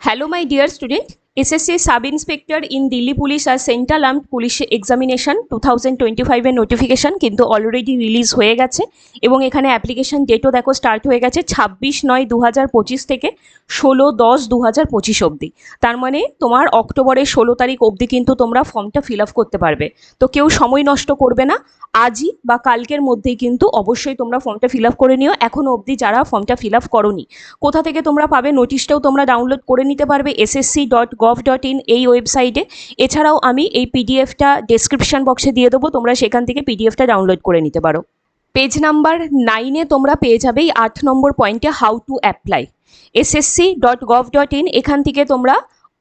Hello, my dear student. SSC sub inspector in Delhi police R central armed police examination two thousand twenty ফাইভের notification কিন্তু already release হয়ে গেছে এবং এখানে application ডেটও দেখো start হয়ে গেছে ছাব্বিশ নয় দু হাজার পঁচিশ থেকে ষোলো দশ দু হাজার পঁচিশ অবধি। তার মানে তোমার অক্টোবরের ষোলো তারিখ অবধি কিন্তু তোমরা ফর্মটা ফিল আপ করতে পারবে। তো কেউ সময় নষ্ট করবে না। আজই বা কালকের মধ্যেই কিন্তু অবশ্যই তোমরা ফর্মটা ফিল আপ করে নিও। এখনও অবধি যারা ফর্মটা ফিল আপ করনি, কোথা থেকে তোমরা পাবে নোটিশটাও তোমরা ডাউনলোড করে নিতে পারবে SSC dot gov dot in এই ওয়েবসাইটে এছাড়াও আমি এই পিডিএফটা ডেসক্রিপশন বক্সে দিয়ে দেবো, তোমরা সেখান থেকে পিডিএফটা ডাউনলোড করে নিতে পারো। পেজ নাম্বার নাইনে তোমরা পেয়ে যাবে এই আট নম্বর পয়েন্টে how to apply SSC dot gov dot in এখান থেকে তোমরা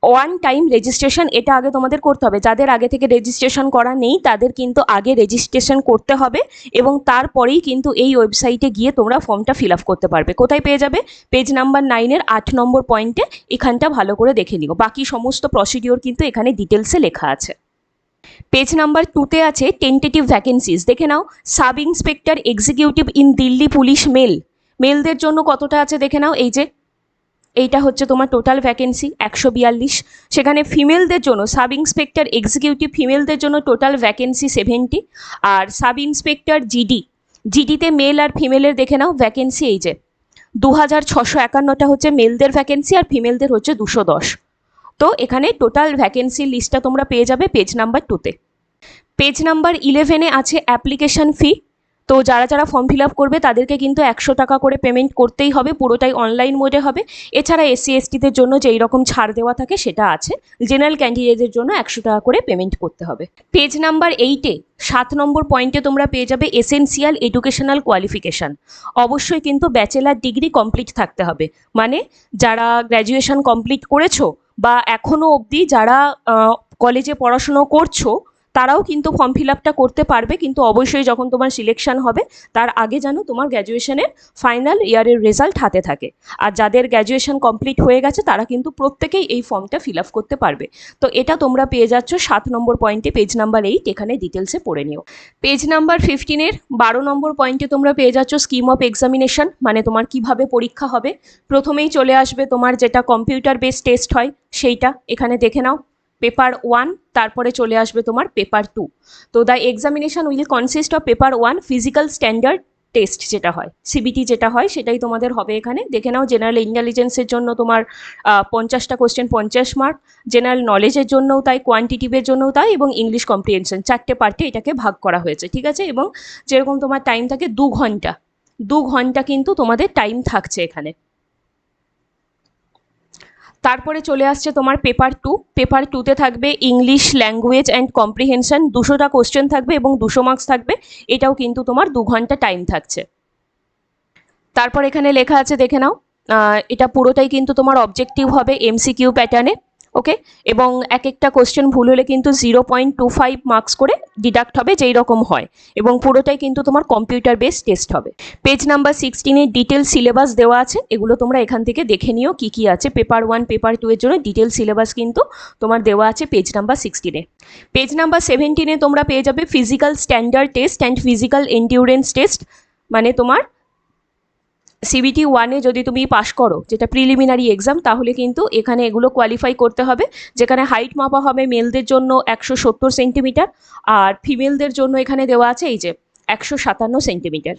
ওয়ান টাইম রেজিস্ট্রেশন এটা আগে তোমাদের করতে হবে। যাদের আগে থেকে রেজিস্ট্রেশন করা নেই, তাদের কিন্তু আগে রেজিস্ট্রেশন করতে হবে এবং তারপরেই কিন্তু এই ওয়েবসাইটে গিয়ে তোমরা ফর্মটা ফিল আপ করতে পারবে। কোথায় পেয়ে যাবে? পেজ নাম্বার নাইনের আট নম্বর পয়েন্টে এখানটা ভালো করে দেখে নিও। বাকি সমস্ত প্রসিডিওর কিন্তু এখানে ডিটেলসে লেখা আছে। পেজ নাম্বার টুতে আছে টেন্টেটিভ ভ্যাকেন্সিজ দেখে নাও sub inspector executive in Delhi police male মেলদের জন্য কতটা আছে দেখে নাও, এই যে এইটা হচ্ছে তোমার টোটাল ভ্যাকেন্সি একশো বিয়াল্লিশ। সেখানে ফিমেলদের জন্য সাব ইন্সপেক্টর এক্সিকিউটিভ ফিমেলদের জন্য টোটাল ভ্যাকেন্সি সেভেন্টি আর সাব ইন্সপেক্টর জিডি জিডিতে মেল আর ফিমেলের দেখে নাও ভ্যাকেন্সি এই যে দু হাজার ছশো একান্নটা হচ্ছে মেলদের ভ্যাকেন্সি আর ফিমেলদের হচ্ছে দুশো দশ। তো এখানে টোটাল ভ্যাকেন্সি লিস্টটা তোমরা পেয়ে যাবে পেজ নাম্বার টুতে পেজ নাম্বার ইলেভেনে আছে অ্যাপ্লিকেশন ফি তো যারা যারা ফর্ম ফিল আপ করবে, তাদেরকে কিন্তু একশো টাকা করে পেমেন্ট করতেই হবে, পুরোটাই অনলাইন মোডে হবে। এছাড়া এসসি এসটিদের জন্য যেই রকম ছাড় দেওয়া থাকে, সেটা আছে। জেনারেল ক্যান্ডিডেটদের জন্য একশো টাকা করে পেমেন্ট করতে হবে। পেজ নাম্বার এইটে সাত নম্বর পয়েন্টে তোমরা পেয়ে যাবে এসেন্সিয়াল এডুকেশনাল কোয়ালিফিকেশান অবশ্যই কিন্তু ব্যাচেলার ডিগ্রি কমপ্লিট থাকতে হবে। মানে যারা গ্র্যাজুয়েশন কমপ্লিট করেছ বা এখনও অবধি যারা কলেজে পড়াশুনো করছ তারাও কিন্তু ফর্ম ফিল আপটা করতে পারবে, কিন্তু অবশ্যই যখন তোমার সিলেকশন হবে, তার আগে যেন তোমার গ্র্যাজুয়েশনের ফাইনাল ইয়ারের রেজাল্ট হাতে থাকে। আর যাদের গ্র্যাজুয়েশন কমপ্লিট হয়ে গেছে, তারা কিন্তু প্রত্যেকেই এই ফর্মটা ফিল আপ করতে পারবে। তো এটা তোমরা পেয়ে যাচ্ছ সাত নম্বর পয়েন্টে পেজ নাম্বার এইট এখানে ডিটেলসে পড়ে নিও। পেজ নাম্বার ফিফটিনের বারো নম্বর পয়েন্টে তোমরা পেয়ে যাচ্ছ স্কিম অফ এক্সামিনেশন মানে তোমার কীভাবে পরীক্ষা হবে। প্রথমেই চলে আসবে তোমার যেটা কম্পিউটার বেস টেস্ট হয়, সেইটা। এখানে দেখে নাও। পেপার ওয়ান তারপরে চলে আসবে তোমার পেপার টু তো the examination will consist of paper one physical standard test যেটা হয় সিবিটি যেটা হয়, সেটাই তোমাদের হবে এখানে। দেখে নাও জেনারেল ইন্টেলিজেন্সের জন্য তোমার পঞ্চাশটা কোশ্চেন পঞ্চাশ মার্ক জেনারেল নলেজের জন্যও তাই কোয়ান্টিটিভের জন্যও তাই, এবং ইংলিশ কম্প্রিহেনশন চারটে পার্টে এটাকে ভাগ করা হয়েছে, ঠিক আছে? এবং যেরকম তোমার টাইম থাকে, দু ঘণ্টা দু ঘণ্টা কিন্তু তোমাদের টাইম থাকছে এখানে। তারপরে চলে আসছে তোমার পেপার টু পেপার টুতে থাকবে ইংলিশ ল্যাঙ্গুয়েজ অ্যান্ড কম্প্রিহেনশন দুশোটা কোশ্চেন থাকবে এবং দুশো মার্কস থাকবে। এটাও কিন্তু তোমার দু ঘণ্টা টাইম থাকছে। তারপর এখানে লেখা আছে, দেখে নাও। এটা পুরোটাই কিন্তু তোমার অবজেক্টিভ হবে এমসিকিউ প্যাটার্নে ওকে এবং এক একটা কোশ্চেন ভুল হলে কিন্তু zero point two five marks করে ডিডাক্ট হবে যেই রকম হয়। এবং পুরোটাই কিন্তু তোমার কম্পিউটার বেস টেস্ট হবে। পেজ নাম্বার সিক্সটিনে ডিটেল সিলেবাস দেওয়া আছে। এগুলো তোমরা এখান থেকে দেখে নিও কী কী আছে। পেপার ওয়ান পেপার টু এর জন্য ডিটেল সিলেবাস কিন্তু তোমার দেওয়া আছে পেজ নাম্বার সিক্সটিনে পেজ নাম্বার সেভেন্টিনে তোমরা পেয়ে যাবে physical standard test and physical endurance test মানে তোমার সিবিটি ওয়ানে যদি তুমি পাশ করো, যেটা প্রিলিমিনারি এক্সাম তাহলে কিন্তু এখানে এগুলো কোয়ালিফাই করতে হবে। যেখানে হাইট মাপা হবে মেলদের জন্য একশো সত্তর সেন্টিমিটার আর ফিমেলদের জন্য এখানে দেওয়া আছে এই যে একশো সাতান্ন সেন্টিমিটার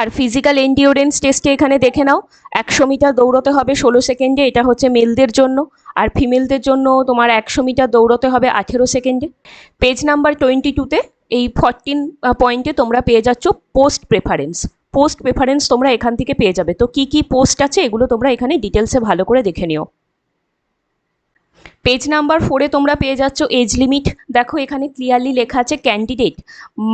আর ফিজিক্যাল এন্ডিওরেন্স টেস্টে এখানে দেখে নাও, একশো মিটার দৌড়তে হবে ষোলো সেকেন্ডে এটা হচ্ছে মেলদের জন্য। আর ফিমেলদের জন্য তোমার একশো মিটার দৌড়তে হবে আঠেরো সেকেন্ডে পেজ নাম্বার টোয়েন্টি টুতে এই ফরটিন পয়েন্টে তোমরা পেয়ে যাচ্ছ পোস্ট প্রেফারেন্স পোস্ট প্রেফারেন্স তোমরা এখান থেকে পেয়ে যাবে। তো কি কি পোস্ট আছে এগুলো তোমরা এখানে ডিটেলসে ভালো করে দেখে নিও। পেজ নাম্বার ফোরে তোমরা পেয়ে যাচ্ছ এজ লিমিট দেখো, এখানে ক্লিয়ারলি লেখা আছে candidate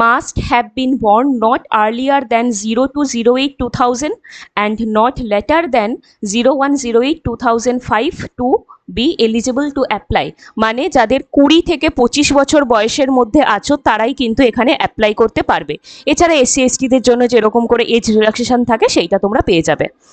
must have been born not earlier than zero two zero eight two thousand and not later than zero one zero eight two thousand five to be eligible to apply মানে যাদের কুড়ি থেকে পঁচিশ বছর বয়সের মধ্যে আছো, তারাই কিন্তু এখানে অ্যাপ্লাই করতে পারবে। এছাড়া এসসি এসটিদের জন্য যেরকম করে এজ রিল্যাক্সেশন থাকে, সেইটা তোমরা পেয়ে যাবে।